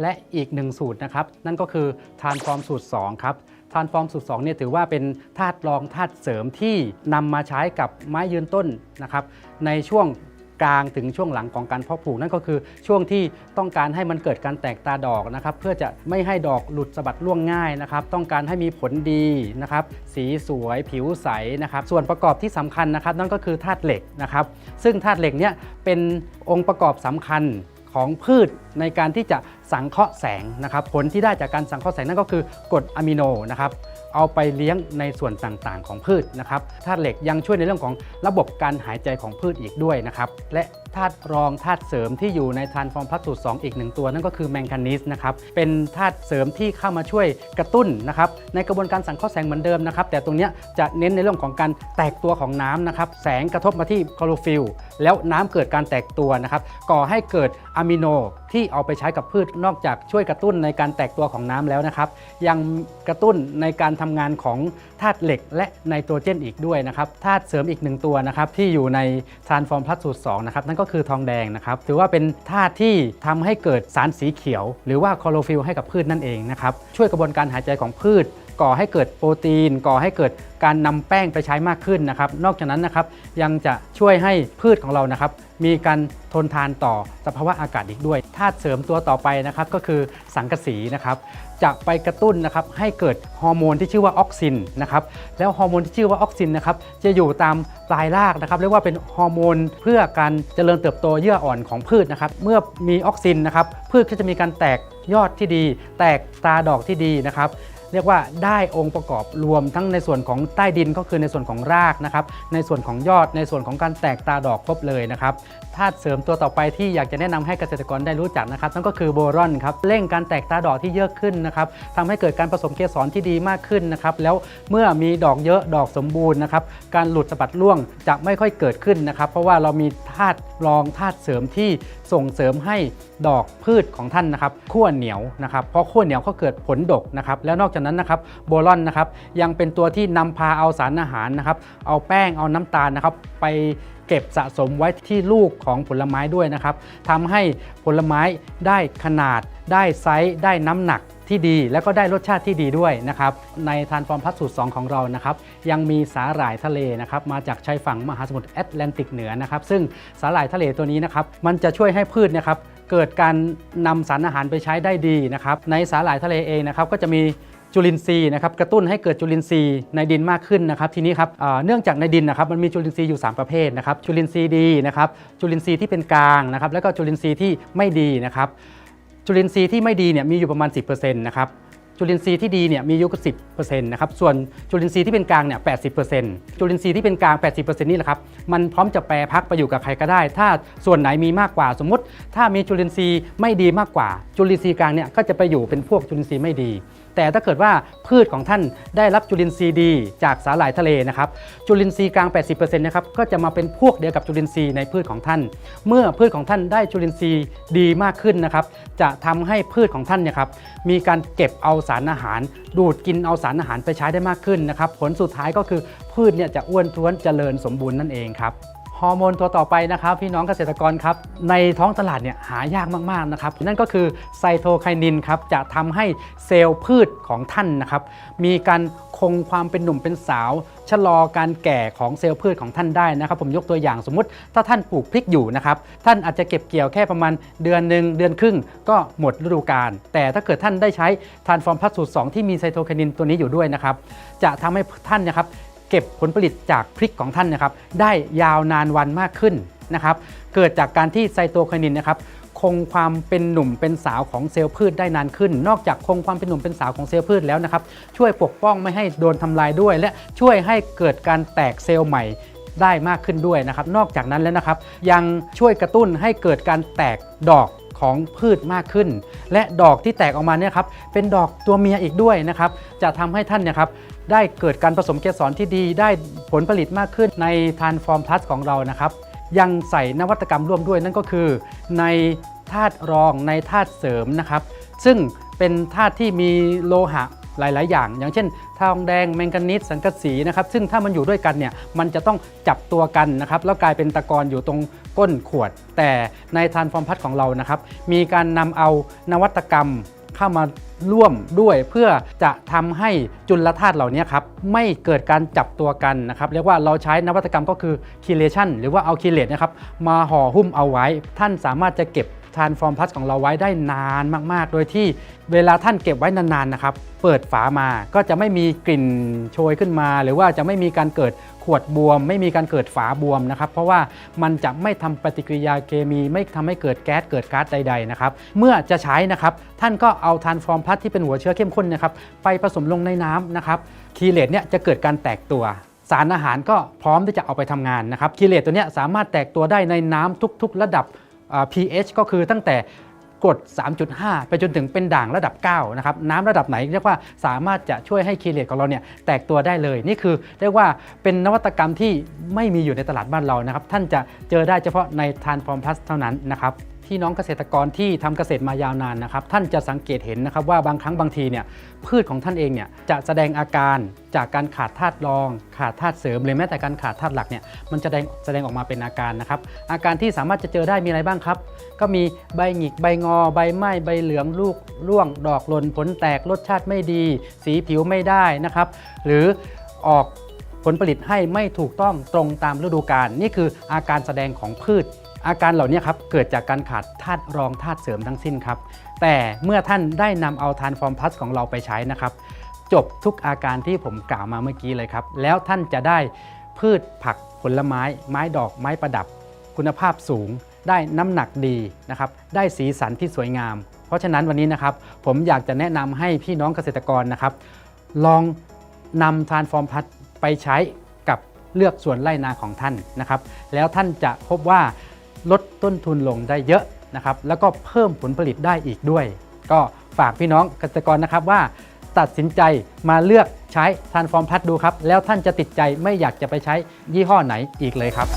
และอีกหนึ่งสูตรนะครับ นั่นก็คือทานฟอร์มสูตร 2 ครับทานฟอร์มสูตร2เนี่ยถือว่าเป็นธาตุรองธาตุเสริมที่นำมาใช้กับไม้ยืนต้นนะครับ ในช่วงกลางถึงช่วงหลังของการเพาะปลูกนั่นก็คือช่วงที่ต้องการให้มันเกิดการแตกตาดอกนะครับ เพื่อจะไม่ให้ดอกหลุดสะบัดร่วงง่ายนะครับ ต้องการให้มีผลดีนะครับ สีสวยผิวใสนะครับ ส่วนประกอบที่สำคัญนะครับ นั่นก็คือธาตุเหล็กนะครับ ซึ่งธาตุเหล็กเนี่ยเป็นองค์ประกอบสำคัญของพืชในการที่จะ สังเคราะห์แสงนะครับ ผลที่ได้จากการสังเคราะห์แสงนั่นก็คือกรดอะมิโนนะครับเอาไปเลี้ยงในส่วนต่างๆ ของพืชนะครับธาตุเหล็กยังช่วยในเรื่องของระบบการหายใจของพืชอีกด้วยนะครับและธาตุรองธาตุเสริมที่อยู่ในทานฟอร์มพัสสูตร2อีกหนึ่งตัว นั่นก็คือแมงกานีสนะครับเป็นธาตุเสริมที่เข้ามาช่วยกระตุ้นนะครับในกระบวนการสังเคราะห์แสงเหมือนเดิมนะครับแต่ตรงนี้จะเน้นในเรื่องของการแตกตัวของน้ำนะครับแสงกระทบมาที่คลอโรฟิลแล้วน้ำเกิดการแตกตัวนะครับก่อให้เกิดอะมิโนที่เอาไปใช้กับพืชนอกจากช่วยกระตุ้นในการแตกตัวของน้ำแล้วนะครับ ยังกระตุ้นในการทำงานของธาตุเหล็กและไนโตรเจนอีกด้วยนะครับธาตุเสริมอีกหนึ่งตัวนะครับที่อยู่ในทานฟอร์มพลัสสูตร2นะครับนั่นก็คือทองแดงนะครับถือว่าเป็นธาตุที่ทำให้เกิดสารสีเขียว หรือว่าคลอโรฟิลให้กับพืชนั่นเองนะครับช่วยกระบวนการหายใจของพืชก่อให้เกิดโปรตีน ก่อให้เกิดการนำแป้งไปใช้มากขึ้นนะครับ นอกจากนั้นนะครับยังจะช่วยให้พืชของเรานะครับ มีการทนทานต่อสภาวะอากาศอีกด้วยาตุเสริมตัวต่อไปนะครับก็คือสังกะสีนะครับจะไปกระตุ้นนะครับให้เกิดฮอร์โมนที่ชื่อว่าออกซินนะครับแล้วฮอร์โมนที่ชื่อว่าออกซินนะครับจะอยู่ตามปลายรากนะครับเรียกว่าเป็นฮอร์โมนเพื่อการเจริญเติบโตเยื่ออ่อนของพืชนะครับเมื่อมีออกซินนะครับพืชก็จะมีการแตกยอดที่ดี แตกตาดอกที่ดีนะครับ เรียกว่าได้องค์ประกอบรวมทั้งในส่วนของใต้ดินก็คือในส่วนของรากนะครับ ในส่วนของยอดในส่วนของการแตกตาดอกครบเลยนะครับธาตุเสริมตัวต่อไปที่อยากจะแนะนำให้เกษตรกรได้รู้จักนะครับนั่นก็คือโบรอนครับเร่งการแตกตาดอกที่เยอะขึ้นนะครับทำให้เกิดการผสมเกสรที่ดีมากขึ้นนะครับแล้วเมื่อมีดอกเยอะดอกสมบูรณ์นะครับการหลุดสะบัดร่วงจะไม่ค่อยเกิดขึ้นนะครับ เพราะว่าเรามีธาตุรองธาตุเสริมที่ ส่งเสริมให้ดอกพืชของท่านนะครับขั้วเหนียวนะครับเพราะขั้วเหนียวก็เกิดผลดกนะครับแล้วนอกจากนั้นนะครับโบรอนนะครับยังเป็นตัวที่นำพาเอาสารอาหารนะครับเอาแป้งเอาน้ำตาลนะครับไปเก็บสะสมไว้ที่ลูกของผลไม้ด้วยนะครับทำให้ผลไม้ได้ขนาด ได้ไซส์ได้น้ำหนัก ที่ดีแล้วก็ได้รสชาติที่ดีด้วยนะครับในทานฟอร์มพัสสูตร 2 ของเรานะครับยังมีสาหร่ายทะเลนะครับมาจากชายฝั่งมหาสมุทรแอตแลนติกเหนือนะครับซึ่งสาหร่ายทะเลตัวนี้นะครับมันจะช่วยให้พืชนะครับเกิดการนำสารอาหารไปใช้ได้ดีนะครับในสาหร่ายทะเลเองนะครับก็จะมีจุลินทรีย์นะครับกระตุ้นให้เกิดจุลินทรีย์ในดินมากขึ้นนะครับทีนี้ครับเอ่อเนื่องจากในดินนะครับมันมีจุลินทรีย์อยู่ 3 ประเภทนะครับจุลินทรีย์ดีนะครับจุลินทรีย์ที่เป็นกลางนะครับแล้วก็จุลินทรีย์ที่ไม่ดีนะครับ จุลินทรีย์ที่ไม่ดีเนี่ยมีอยู่ประมาณ 10%นะครับจุลินทรีย์ที่ดีเนี่ยมีอยู่ก็10%นะครับส่วนจุลินทรีย์ที่เป็นกลางเนี่ย80%จุลินทรีย์ที่เป็นกลาง80%นี่แหละครับมันพร้อมจะแปรพักไปอยู่กับใครก็ได้ ถ้าส่วนไหนมีมากกว่าสมมติ ถ้ามีจุลินทรีย์ไม่ดีมากกว่า จุลินทรีย์กลางเนี่ยก็จะไปอยู่เป็นพวกจุลินทรีย์ไม่ดี แต่ถ้าเกิดว่าพืชของท่านได้รับจุลินทรีย์ดีจากสาหร่ายทะเลนะครับจุลินทรีย์กลาง 80%นะครับก็จะมาเป็นพวกเดียวกับจุลินทรีย์ในพืชของท่าน เมื่อพืชของท่านได้จุลินทรีย์ดีมากขึ้นนะครับจะทำให้พืชของท่านเนี่ยครับมีการเก็บเอาสารอาหาร ดูดกินเอาสารอาหารไปใช้ได้มากขึ้นนะครับผลสุดท้ายก็คือพืชเนี่ยจะอ้วนท้วนเจริญสมบูรณ์นั่นเองครับ ฮอร์โมนตัวต่อไปนะครับพี่น้องเกษตรกรครับในท้องตลาดเนี่ยหายากมากๆนะครับนั่นก็คือไซโตไคนินครับจะทำให้เซลล์พืชของท่านนะครับมีการคงความเป็นหนุ่มเป็นสาว ชะลอการแก่ของเซลล์พืชของท่านได้นะครับ ผมยกตัวอย่างสมมุติ ถ้าท่านปลูกพริกอยู่นะครับท่านอาจจะเก็บเกี่ยวแค่ประมาณเดือนหนึ่งเดือนครึ่งก็หมดฤดูกาลแต่ถ้าเกิดท่านได้ใช้ทานฟอร์มพัสสูตร2ที่มีไซโตไคนินตัวนี้อยู่ด้วยนะครับจะทำให้ท่านนะครับ เก็บผลผลิตจากพริกของท่านนะครับ ได้ยาวนานวันมากขึ้นนะครับ เกิดจากการที่ไซโตไคนินนะครับคงความเป็นหนุ่มเป็นสาวของเซลล์พืชได้นานขึ้น นอกจากคงความเป็นหนุ่มเป็นสาวของเซลล์พืชแล้วนะครับ ช่วยปกป้องไม่ให้โดนทำลายด้วย และช่วยให้เกิดการแตกเซลล์ใหม่ได้มากขึ้นด้วยนะครับ นอกจากนั้นแล้วนะครับ ยังช่วยกระตุ้นให้เกิดการแตกดอก ของพืชมากขึ้น และดอกที่แตกออกมาเนี่ยครับเป็นดอกตัวเมียอีกด้วยนะครับจะทำให้ท่านเนี่ยครับได้เกิดการผสมเกสรที่ดีได้ผลผลิตมากขึ้นในทานฟอร์มพลัสของเรานะครับยังใส่นวัตกรรมร่วมด้วยนั่นก็คือ ในธาตุรองในธาตุเสริมนะครับ ซึ่งเป็นธาตุที่มีโลหะ หลาย ๆ อย่าง อย่างเช่นทองแดงแมงกานีสสังกะสีนะครับซึ่งถ้ามันอยู่ด้วยกันเนี่ยมันจะต้องจับตัวกันนะครับแล้วกลายเป็นตะกอนอยู่ตรงก้นขวด แต่ในทานฟอร์มพัดของเรานะครับมีการนำเอานวัตกรรมเข้ามาร่วมด้วยเพื่อจะทำให้จุลธาตุเหล่านี้ครับไม่เกิดการจับตัวกันนะครับเรียกว่าเราใช้นวัตกรรมก็คือคีเลชันหรือว่าเอาคีเลตนะครับมาห่อหุ้มเอาไว้ ท่านสามารถจะเก็บ ทานฟอร์มพัสของเราไว้ได้นานมาก ๆ โดยที่เวลาท่านเก็บไว้นานๆนะครับ เปิดฝามาก็จะไม่มีกลิ่นโชยขึ้นมา หรือว่าจะไม่มีการเกิดขวดบวม ไม่มีการเกิดฝาบวมนะครับ เพราะว่ามันจะไม่ทำปฏิกิริยาเคมีไม่ทำให้เกิดแก๊สเกิดก๊าซใดๆนะครับเมื่อจะใช้นะครับท่านก็เอาทานฟอร์มพัสที่เป็นหัวเชื้อเข้มข้นนะครับไปผสมลงในน้ำนะครับคีเลตเนี่ยจะเกิดการแตกตัวสารอาหารก็พร้อมที่จะเอาไปทำงานนะครับคีเลตตัวนี้สามารถแตกตัวได้ในน้ำทุก ๆ ระดับ pH ก็คือตั้งแต่กรด 3.5 ไปจนถึงเป็นด่างระดับ 9 นะครับ น้ำระดับไหนเรียกว่าสามารถจะช่วยให้คีเลตของเราเนี่ยแตกตัวได้เลย นี่คือเรียกว่าเป็นนวัตกรรมที่ไม่มีอยู่ในตลาดบ้านเรานะครับ ท่านจะเจอได้เฉพาะในทานฟอร์มพลัสเท่านั้นนะครับ พี่น้องเกษตรกรที่ทำเกษตรมายาวนานนะครับ ท่านจะสังเกตเห็นนะครับว่าบางครั้งบางทีเนี่ยพืชของท่านเองเนี่ยจะแสดงอาการจากการขาดธาตุรอง ขาดธาตุเสริมหรือแม้แต่การขาดธาตุหลักเนี่ยมันจะแสดงแสดงออกมาเป็นอาการนะครับอาการที่สามารถจะเจอได้มีอะไรบ้างครับ ก็มีใบหงิกใบงอ ใบไหม้ใบเหลืองลูกร่วง ดอกหล่นผลแตกรสชาติไม่ดี สีผิวไม่ได้นะครับ หรือออกผลผลิตให้ไม่ถูกต้องตรงตามฤดูกาลนี่คืออาการแสดงของพืช อาการเหล่านี้ครับเกิดจากการขาดธาตุรองธาตุเสริมทั้งสิ้นครับ แต่เมื่อท่านได้นำเอาทานฟอร์มพลัสของเราไปใช้นะครับ จบทุกอาการที่ผมกล่าวมาเมื่อกี้เลยครับ แล้วท่านจะได้พืชผักผลไม้ ไม้ดอกไม้ประดับ คุณภาพสูง ได้น้ำหนักดีนะครับได้สีสันที่สวยงาม เพราะฉะนั้นวันนี้นะครับผมอยากจะแนะนำให้พี่น้องเกษตรกรนะครับ ลองนำทานฟอร์มพัดไปใช้กับเลือกส่วนไร่นาของท่านนะครับ แล้วท่านจะพบว่า ลดต้นทุนลงได้เยอะนะครับแล้วก็เพิ่มผลผลิตได้อีกด้วย ก็ฝากพี่น้องเกษตรกรนะครับว่า ตัดสินใจมาเลือกใช้ทานฟอร์มพัดดูครับ แล้วท่านจะติดใจไม่อยากจะไปใช้ยี่ห้อไหนอีกเลยครับ